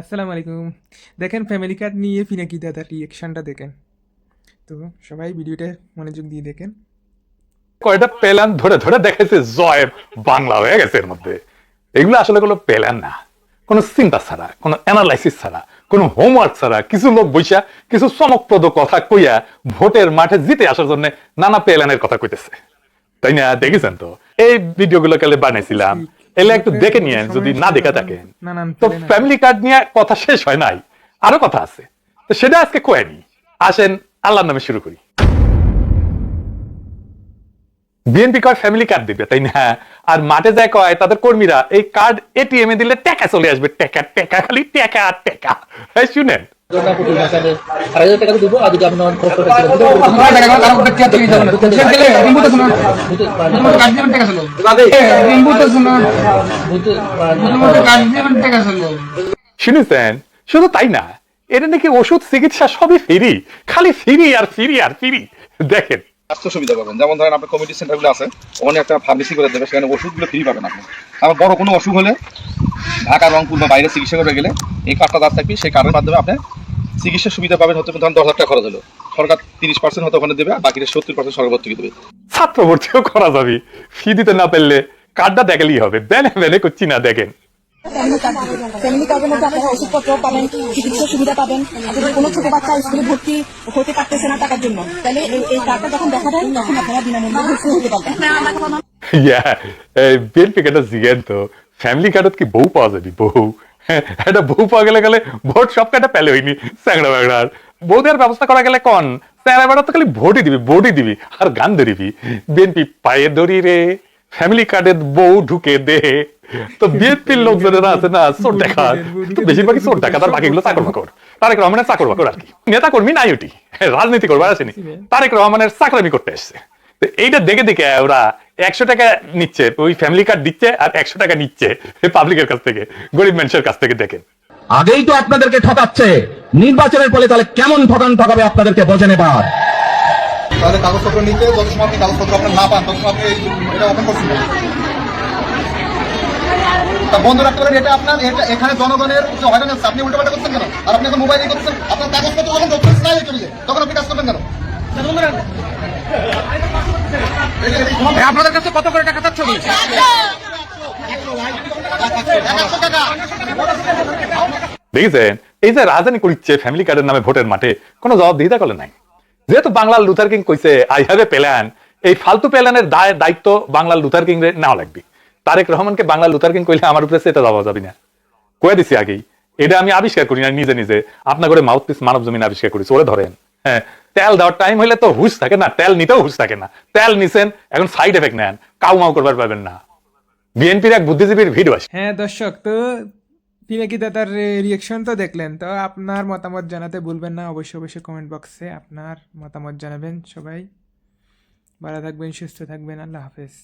আসসালামু আলাইকুম। দেখেন ফ্যামিলি কার্ড নিয়ে পিনাকি দাদার রিয়েকশনটা দেখেন। তো সবাই ভিডিওটা মনোযোগ দিয়ে দেখেন। কয়টা প্ল্যান ধরে ধরে দেখাইছে জয় বাংলা হয়ে গেছে এর মধ্যে। এগুলো আসলে কোনো প্ল্যান না। কোনো চিন্তা ছাড়া কোনো অ্যানালাইসিস ছাড়া কোনো হোমওয়ার্ক ছাড়া কিছু লোক বৈশা কিছু চমকপ্রদ কথা কইয়া ভোটের মাঠে জিতে আসার জন্য নানা প্ল্যানের কথা কইতেছে। তাই না? দেখেছেন তো? এই ভিডিওগুলো কালে বানাইছিলাম। এলে একটু দেখে নিয়েন যদি না দেখা নানান তো ফ্যামিলি কার্ড নিয়ে কথা শেষ হয় নাই আরও কথা আছে। তো সেটা আজকে কয়নি আসেন আল্লাহর নামে শুরু করি। বিএনপি কয় ফ্যামিলি কার্ড দিবে। তাই না? আর মাঠে যায় কয় তাদের কর্মীরা এই কার্ড এটিএম এ দিলে টাকা চলে আসবে। টাকা টাকা খালি টাকা টাকা। শুনেন শুনেছেন? শুধু তাই না এটা নাকি ওষুধ চিকিৎসা সবই ফ্রি খালি ফ্রি আর ফ্রি আর ফ্রি দেখেন। স্বাস্থ্য সুবিধা পাবেন। যেমন ধরেন আপনার কমিউনিটি সেন্টারগুলো আছে, ওখানে একটা ফার্মেসি করে দেবে, সেখানে ওষুধগুলো ফ্রি পাবেন আপনি। আবার বড় কোনো অসুখ হলে ঢাকা, রংপুর বা বাইরে চিকিৎসা করে গেলে এই কার্ডটা দাঁড় থাকবে, সেই কার্ডের মাধ্যমে আপনি চিকিৎসা সুবিধা পাবেন হতে ধরেন দশ হাজার টাকা খরচ হলো। সরকার তিরিশ পার্সেন্ট হয়তো ওখানে দেবে আর বাকিটা সত্তর পার্সেন্ট সরকার থেকে দেবে। ছাত্র ভর্তিও করা যাবে। ফি দিতে না পারলে কার্ডটা দেখালেই হবে। বেনে বেনে করছি না দেখেন। ফ্যামিলি কার্ডের মধ্যে আপনারা ওষুধপত্র পাবেন চিকিৎসা সুবিধা পাবেন। যদি কোনো ছোট বাচ্চা স্কুলে ভর্তি হতে পারতেছে না টাকার জন্য। তাহলে এই এই কার্ডটা যখন দেখা দেয় তখন আপনারা বিনামূল্যে ভর্তি হতে পারবেন। বিএনপি কার্ডটা জিগেন তো। ফ্যামিলি কার্ডত কি বউ পাওয়া যাবে? বউ। এটা বউ পাওয়া গেলে গেলে ভোট সব কাটা হইনি স্যাংরা ব্যাংরার বউ দেওয়ার ব্যবস্থা করা গেলে কন? স্যাংরা বেড়া তো খালি ভোটই দিবি ভোটই দিবি, আর গান ধরিবি। বিএনপি পায়ে দড়ি রে ফ্যামিলি কার্ডের বউ ঢুকে দে। তো বিএনপির লোকজনেরা আছে না, চোর দেখা। তো বেশিরভাগই চোর দেখা, তার বাকিগুলো চাকর বাকর। তারেক রহমানের চাকর বাকর আর কি। নেতা কর্মী নাই ওটি রাজনীতি করবার আসেনি। তারেক রহমানের চাকরামি করতে এসছে। তো এইটা দেখে দেখে ওরা একশো টাকা নিচ্ছে ওই ফ্যামিলি কার্ড দিচ্ছে আর একশো টাকা নিচ্ছে পাবলিকের কাছ থেকে গরিব মানুষের কাছ থেকে দেখেন। আগেই তো আপনাদেরকে ঠকাচ্ছে। নির্বাচনের ফলে তাহলে কেমন ঠকান ঠকাবে আপনাদেরকে বোঝেন এবার। তাহলে কাগজপত্র নিতে যত সময় আপনি কাগজপত্র আপনার না পান তত সময় আপনি এটা ওপেন করছেন তা বন্ধ রাখতে পারেন এটা আপনার এটা এখানে জনগণের যে হয়রানি আপনি করছেন কেন? আর আপনি এখন মোবাইলে করছেন আপনার কাগজপত্র যখন ডকুমেন্টস নাই চলে তখন আপনি আপনাদের কাছে কত করে টাকা একশো দেখেছেন এই যে রাজধানী করিচ্ছে ফ্যামিলি কার্ডের নামে ভোটের মাঠে, কোনো জবাবদিহিতা করলে নাই। যেহেতু বাংলার লুথার কিং কইছে আই হ্যাভ এ প্ল্যান এই ফালতু প্ল্যানের দায় দায়িত্ব বাংলার লুথার কিং রে নেওয়া লাগবে। তারেক রহমানকে বাংলার লুথার কিং কইলে আমার উপরে সেটা যাওয়া যাবে না। কয়ে দিছি আগেই, এটা আমি আবিষ্কার করি না নিজে নিজে। আপনার করে মাউথ পিস মানব জমিন আবিষ্কার করি ওরে ধরেন। হ্যাঁ তেল দেওয়ার টাইম হলে তো হুশ থাকে না, তেল নিতেও হুশ থাকে না। তেল নিছেন, এখন সাইড এফেক্ট নেন, কাউ মাউ করবার পাবেন না। বিএনপির এক বুদ্ধিজীবীর ভিডিও আছে হ্যাঁ দর্শক, তো পিনাকি দাদার রিয়েকশন তো দেখলেন, তো আপনার মতামত জানাতে ভুলবেন না, অবশ্যই অবশ্যই কমেন্ট বক্সে আপনার মতামত জানাবেন সবাই। ভালো থাকবেন, সুস্থ থাকবেন, আল্লাহ হাফেজ।